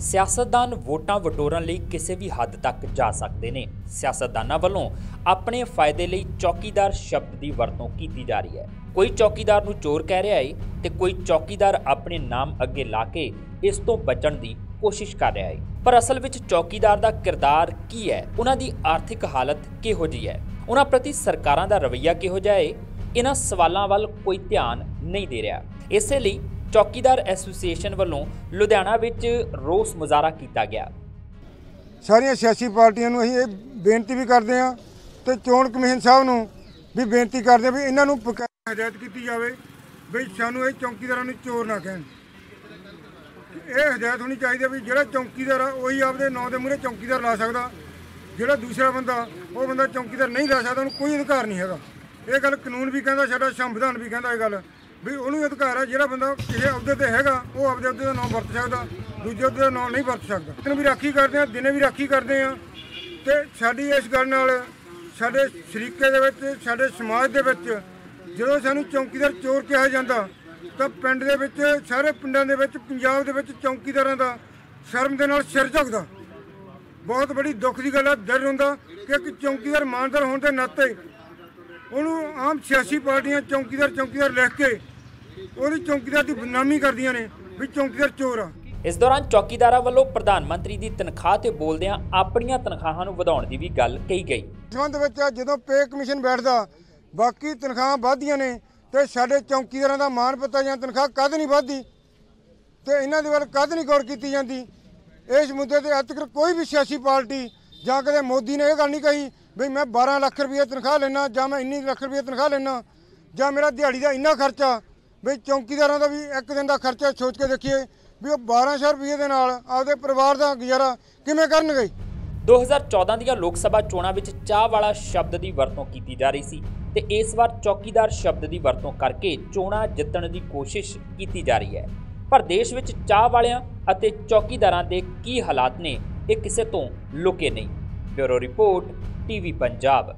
ਸਿਆਸਤਦਾਨ ਵੋਟਾਂ ਵਟੋਰਨ ਲਈ ਕਿਸੇ ਵੀ ਹੱਦ ਤੱਕ ਜਾ ਸਕਦੇ ਨੇ। ਸਿਆਸਤਦਾਨਾਂ ਵੱਲੋਂ ਆਪਣੇ ਫਾਇਦੇ ਲਈ ਚੌਕੀਦਾਰ ਸ਼ਬਦ ਦੀ ਵਰਤੋਂ ਕੀਤੀ ਜਾ ਰਹੀ ਹੈ। ਕੋਈ ਚੌਕੀਦਾਰ ਨੂੰ ਚੋਰ ਕਹਿ ਰਿਹਾ ਹੈ ਤੇ ਕੋਈ ਚੌਕੀਦਾਰ ਆਪਣੇ ਨਾਮ ਅੱਗੇ ਲਾ ਕੇ ਇਸ ਤੋਂ ਬਚਣ ਦੀ ਕੋਸ਼ਿਸ਼ ਕਰ ਰਿਹਾ ਹੈ ਪਰ ਅਸਲ ਵਿੱਚ ਚੌਕੀਦਾਰ ਦਾ ਕਿਰਦਾਰ ਕੀ ਹੈ? ਉਹਨਾਂ ਦੀ ਆਰਥਿਕ ਹਾਲਤ ਕਿਹੋ ਜਿਹੀ ਹੈ? ਉਹਨਾਂ ਪ੍ਰਤੀ ਸਰਕਾਰਾਂ ਦਾ ਰਵੱਈਆ ਕਿਹੋ ਜਿਹਾ ਹੈ ਇਹਨਾਂ ਸਵਾਲਾਂ ਵੱਲ ਕੋਈ ਧਿਆਨ ਨਹੀਂ ਦੇ ਰਿਹਾ। ਇਸੇ ਲਈ ਚੌਕੀਦਾਰ ਐਸੋਸੀਏਸ਼ਨ ਵੱਲੋਂ ਲੁਧਿਆਣਾ ਵਿੱਚ ਰੋਸ ਮੁਜ਼ਾਹਰਾ ਕੀਤਾ ਗਿਆ। ਸਾਰੀਆਂ ਸਿਆਸੀ ਪਾਰਟੀਆਂ ਨੂੰ ਅਸੀਂ ਇਹ ਬੇਨਤੀ ਵੀ ਕਰਦੇ ਹਾਂ ਤੇ ਚੋਣ ਕਮਿਸ਼ਨ ਸਾਹਿਬ ਨੂੰ ਵੀ ਬੇਨਤੀ ਕਰਦੇ ਹਾਂ ਵੀ ਇਹਨਾਂ ਨੂੰ ਬਕਾਇਦਾ ਹਦਾਇਤ ਕੀਤੀ ਜਾਵੇ ਵੀ ਸਾਨੂੰ ਇਹ ਚੌਕੀਦਾਰਾਂ ਨੂੰ ਚੋਰ ਨਾ ਕਹਿਣ। ਇਹ ਹਦਾਇਤ ਹੋਣੀ ਚਾਹੀਦੀ ਹੈ ਵੀ ਜਿਹੜਾ ਚੌਕੀਦਾਰ ਆ, ਉਹੀ ਆਪਦੇ ਨਾਂ ਦੇ ਮੂਹਰੇ ਚੌਕੀਦਾਰ ਲਾ ਸਕਦਾ। ਜਿਹੜਾ ਦੂਸਰਾ ਬੰਦਾ, ਉਹ ਬੰਦਾ ਚੌਕੀਦਾਰ ਨਹੀਂ ਲਾ ਸਕਦਾ, ਉਹਨੂੰ ਕੋਈ ਅਧਿਕਾਰ ਨਹੀਂ ਹੈਗਾ। ਇਹ ਗੱਲ ਕਾਨੂੰਨ ਵੀ ਕਹਿੰਦਾ, ਸਾਡਾ ਸੰਵਿਧਾਨ ਵੀ ਕਹਿੰਦਾ ਇਹ ਗੱਲ। ਵੀ ਉਹਨੂੰ ਅਧਿਕਾਰ ਹੈ ਜਿਹੜਾ ਬੰਦਾ ਕਿਸੇ ਅਹੁਦੇ ਤੇ ਹੈਗਾ, ਉਹ ਆਪਦੇ ਅਹੁਦੇ ਦਾ ਨਾਮ ਵਰਤ ਸਕਦਾ, ਦੂਜੇ ਅਹੁਦੇ ਦਾ ਨਾਮ ਨਹੀਂ ਵਰਤ ਸਕਦਾ। ਦਿਨ ਵੀ ਰਾਖੀ ਕਰਦੇ ਆ, ਦਿਨੇ ਵੀ ਰਾਖੀ ਕਰਦੇ ਆ। ਤੇ ਸਾਡੀ ਇਸ ਗੱਲ ਨਾਲ, ਸਾਡੇ ਸ਼ਰੀਕੇ ਦੇ ਵਿੱਚ, ਸਾਡੇ ਸਮਾਜ ਦੇ ਵਿੱਚ, ਜਦੋਂ ਸਾਨੂੰ ਚੌਕੀਦਾਰ ਚੋਰ ਕਿਹਾ ਜਾਂਦਾ, ਤਾਂ ਪਿੰਡ ਦੇ ਵਿੱਚ, ਸਾਰੇ ਪਿੰਡਾਂ ਦੇ ਵਿੱਚ, ਪੰਜਾਬ ਦੇ ਵਿੱਚ ਚੌਕੀਦਾਰਾਂ ਦਾ ਸ਼ਰਮ ਦੇ ਨਾਲ ਸਿਰ ਝੁਕਦਾ। ਬਹੁਤ ਬੜੀ ਦੁੱਖ ਦੀ ਗੱਲ ਹੈ ਦਰ ਹੁੰਦਾ ਕਿ ਇੱਕ ਚੌਕੀਦਾਰ ਇਮਾਨਦਾਰ ਹੋਣ ਦੇ ਨਾਤੇ ਉਹਨੂੰ ਆਮ ਸਿਆਸੀ ਪਾਰਟੀਆਂ ਚੌਕੀਦਾਰ ਚੌਕੀਦਾਰ ਲਿਖ ਕੇ ਉਹਦੀ ਚੌਕੀਦਾਰ ਦੀ ਬਦਨਾਮੀ ਕਰਦੀਆਂ ਨੇ ਵੀ ਚੌਕੀਦਾਰ ਚੋਰ ਆ। ਇਸ ਦੌਰਾਨ ਚੌਕੀਦਾਰਾਂ ਵੱਲੋਂ ਪ੍ਰਧਾਨ ਮੰਤਰੀ ਦੀ ਤਨਖਾਹ ਤੇ ਬੋਲਦਿਆਂ ਆਪਣੀਆਂ ਤਨਖਾਹਾਂ ਨੂੰ ਵਧਾਉਣ ਦੀ ਵੀ ਗੱਲ ਕਹੀ ਗਈ। ਸੰਬੰਧ ਵਿੱਚ ਜਦੋਂ ਪੇ ਕਮਿਸ਼ਨ ਬੈਠਦਾ ਬਾਕੀ ਤਨਖਾਹਾਂ ਵਧਦੀਆਂ ਨੇ ਤੇ ਸਾਡੇ ਚੌਕੀਦਾਰਾਂ ਦਾ ਮਾਣ ਪੱਤਾ ਜਾਂ ਤਨਖਾਹ ਕਦ ਨਹੀਂ ਵਧਦੀ ਤੇ ਇਹਨਾਂ ਦੇ ਵੱਲ ਕਦ ਨਹੀਂ ਗੌਰ ਕੀਤੀ ਜਾਂਦੀ ਇਸ ਮੁੱਦੇ ਤੇ ਅੱਜ ਤੱਕ ਕੋਈ ਵੀ ਸਿਆਸੀ ਪਾਰਟੀ ਜਾਂ ਕਦੇ ਮੋਦੀ ਨੇ ਇਹ ਗੱਲ ਨਹੀਂ ਕਹੀ ਵੀ ਮੈਂ 12 ਲੱਖ ਰੁਪਏ ਤਨਖਾਹ ਲੈਣਾ ਜਾਂ ਮੈਂ ਇੰਨੀ ਲੱਖ ਰੁਪਏ ਤਨਖਾਹ ਲੈਣਾ ਜਾਂ ਮੇਰਾ ਦਿਹਾੜੀ ਦਾ ਇੰਨਾ ਖਰਚਾ, ਵੀ ਚੌਕੀਦਾਰਾਂ ਦਾ ਵੀ ਇੱਕ ਦਿਨ ਦਾ ਖਰਚਾ ਸੋਚ ਕੇ ਦੇਖੀਏ ਵੀ ਉਹ 1200 ਰੁਪਏ ਦੇ ਨਾਲ ਆਪਦੇ ਪਰਿਵਾਰ ਦਾ ਗੁਜ਼ਾਰਾ ਕਿਵੇਂ ਕਰਨਗੇ? 2014 ਦੀਆਂ ਲੋਕ ਸਭਾ ਚੋਣਾਂ ਵਿੱਚ ਚਾਹ ਵਾਲਾ ਸ਼ਬਦ ਦੀ ਵਰਤੋਂ ਕੀਤੀ ਜਾ ਰਹੀ ਸੀ ਤੇ ਇਸ ਵਾਰ ਚੌਕੀਦਾਰ ਸ਼ਬਦ ਦੀ ਵਰਤੋਂ ਕਰਕੇ ਚੋਣਾਂ ਜਿੱਤਣ ਦੀ ਕੋਸ਼ਿਸ਼ ਕੀਤੀ ਜਾ ਰਹੀ ਹੈ। ਪਰ ਦੇਸ਼ ਵਿੱਚ ਚਾਹ ਵਾਲਿਆਂ ਅਤੇ ਚੌਕੀਦਾਰਾਂ ਦੇ ਕੀ ਹਾਲਾਤ ਨੇ, ਇਹ ਕਿਸੇ ਤੋਂ ਲੁਕੇ ਨਹੀਂ। Bureau report TV Punjab.